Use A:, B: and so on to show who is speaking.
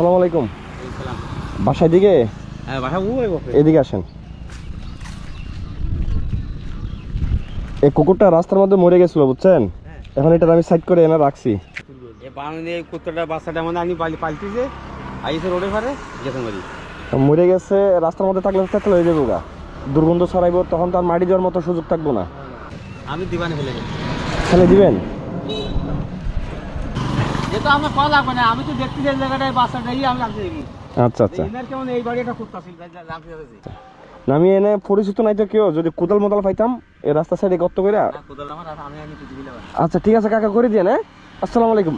A: আসসালামু আলাইকুম। বাসায় দিকে?
B: হ্যাঁ
A: এদিকে আসেন। এই কুকুরটা রাস্তার মধ্যে মরে গেছিল বুঝছেন? এখন এটা আমি সাইড করে এনে রাখছি।
B: কুত্তাটা বাচ্চাটা মানে আমি পালি পাল্টিছে আইসে রোডে যেখানে বাড়ি
A: মরে গেছে রাস্তার মধ্যে থাকলে তেতলে হয়ে যাব গা। দুর্গন্ধ ছড়াইব তখন তো আর মাটি যাওয়ার মতো সুযোগ থাকব না।
B: আমি দিবানে ফেলে
A: ফেলে দিবেন?
B: যেহেতু আমার কল লাগবে না আমি তো দেখছি যে জায়গাটায় আমি রাখতে
A: আচ্ছা আচ্ছা।
B: কেমন এই বাড়ি একটা কুত্তা ছিল রাখতে যাচ্ছে
A: না, আমি এনে পরিচিত নাই তো কেউ যদি কোদাল মোদাল পাইতাম এই রাস্তা সাইডে গর্ত করে আচ্ছা ঠিক আছে কাকা করে দিয়ে না আসসালামু আলাইকুম।